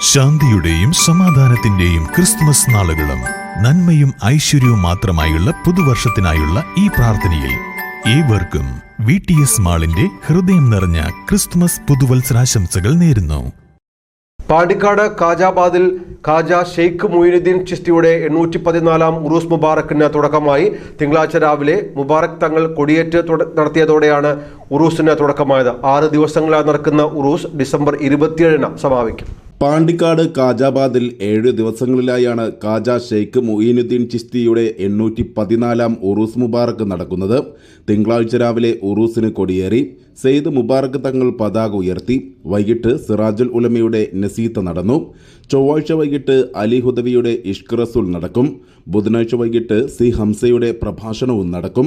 ശാന്തിയുടെയും സമാധാനത്തിന്റെയും ക്രിസ്തുമസ് നാളുകളും നന്മയും ഐശ്വര്യവും മാത്രമായുള്ള പുതുവർഷത്തിനായുള്ള ഈ പ്രാർത്ഥനയിൽ ഏവർക്കും വി ടി എസ് മാളിന്റെ ഹൃദയം നിറഞ്ഞ ക്രിസ്തുമസ് പുതുവത്സരാശംസകൾ നേരുന്നു. പാണ്ടിക്കാട് കാജാബാദിൽ ഖാജ ഷെയ്ഖ് മൊയ്നുദ്ദീൻ ചിസ്തിയുടെ എണ്ണൂറ്റി പതിനാലാം ഉറൂസ് മുബാറക്കിന് തുടക്കമായി തിങ്കളാഴ്ച രാവിലെ മുബാറക് തങ്ങൾ കൊടിയേറ്റ് തുട- നടത്തിയതോടെയാണ് ഉറൂസിന് തുടക്കമായത്. ആറ് ദിവസങ്ങളായി നടക്കുന്ന ഉറൂസ് ഡിസംബർ ഇരുപത്തിയേഴിന് സമാപിക്കും. പാണ്ടിക്കാട് കാജാബാദിൽ ഏഴ് ദിവസങ്ങളിലായാണ് കാജ ഷെയ്ഖ് മൊയ്നുദ്ദീൻ ചിസ്തിയുടെ എണ്ണൂറ്റി പതിനാലാം ഉറൂസ് മുബാറക്ക് നടക്കുന്നത്. തിങ്കളാഴ്ച രാവിലെ ഉറൂസിന് കൊടിയേറി. സെയ്ദ് മുബാറക്ക് തങ്ങൾ പതാക ഉയർത്തി. വൈകിട്ട് സിറാജുൽ ഉലമയുടെ നസീത്ത നടന്നു. ചൊവ്വാഴ്ച വൈകിട്ട് അലി ഹുദവിയുടെ ഇഷ്ക് റസൂൽ നടക്കും. ബുധനാഴ്ച വൈകിട്ട് സി ഹംസയുടെ പ്രഭാഷണവും നടക്കും.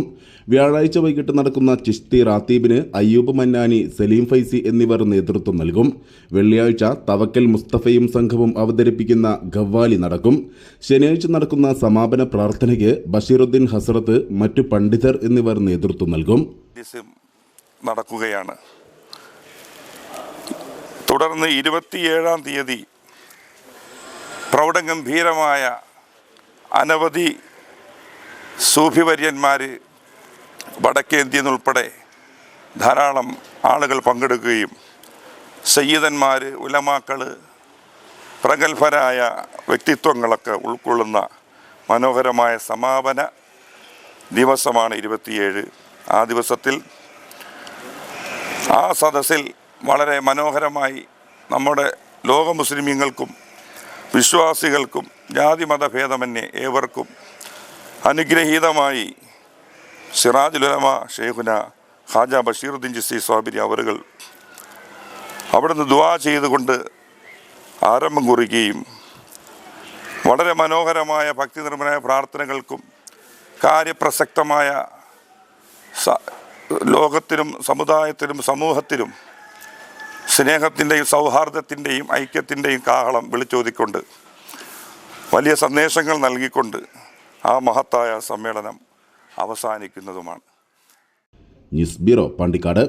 വ്യാഴാഴ്ച വൈകിട്ട് നടക്കുന്ന ചിസ്തി റാത്തീബിന് അയ്യൂബ് മന്നാനി സലീം ഫൈസി എന്നിവർ നേതൃത്വം നൽകും. വെള്ളിയാഴ്ച തവക്കൽ മുസ്തഫയും സംഘവും അവതരിപ്പിക്കുന്ന ഖവ്വാലി നടക്കും. ശനിയാഴ്ച നടക്കുന്ന സമാപന പ്രാർത്ഥനയ്ക്ക് ബഷീറുദ്ദീൻ ഹസ്രത്ത് മറ്റു പണ്ഡിതർ എന്നിവർ നേതൃത്വം നൽകും. നടക്കുകയാണ്. തുടർന്ന് ഇരുപത്തിയേഴാം തീയതി പ്രൗഢഗംഭീരമായ അനവധി സൂഫിവര്യന്മാർ വടക്കേന്ത്യയിൽ നിന്നുൾപ്പെടെ ധാരാളം ആളുകൾ പങ്കെടുക്കുകയും സയ്യിദന്മാർ ഉലമാക്കൾ പ്രഗത്ഭരായ വ്യക്തിത്വങ്ങളൊക്കെ ഉൾക്കൊള്ളുന്ന മനോഹരമായ സമാപന ദിവസമാണ് ഇരുപത്തിയേഴ്. ആ ദിവസത്തിൽ ആ സദസ്സിൽ വളരെ മനോഹരമായി നമ്മുടെ ലോക മുസ്ലിമീങ്ങൾക്കും വിശ്വാസികൾക്കും ജാതി മതഭേദമന്യേ ഏവർക്കും അനുഗ്രഹീതമായി സിറാജുലമ ഷെയ്ഖുന ഹാജ ബഷീറുദ്ദീൻ ജിസി സ്വാബിരി അവറുകൾ അവിടുന്ന് ദുവാ ചെയ്തുകൊണ്ട് ആരംഭം കുറിക്കുകയും വളരെ മനോഹരമായ ഭക്തി നിർമ്മലമായ പ്രാർത്ഥനകൾക്കും കാര്യപ്രസക്തമായ ലോകത്തിനും സമുദായത്തിനും സമൂഹത്തിനും സ്നേഹത്തിന്റെയും സൗഹാർദ്ദത്തിന്റെയും ഐക്യത്തിന്റെയും കാഹളം വിളിച്ചോതിക്കൊണ്ട് വലിയ സന്ദേശങ്ങൾ നൽകിക്കൊണ്ട് ആ മഹത്തായ സമ്മേളനം അവസാനിക്കുന്നതുമാണ്. News bureau Pandikkad.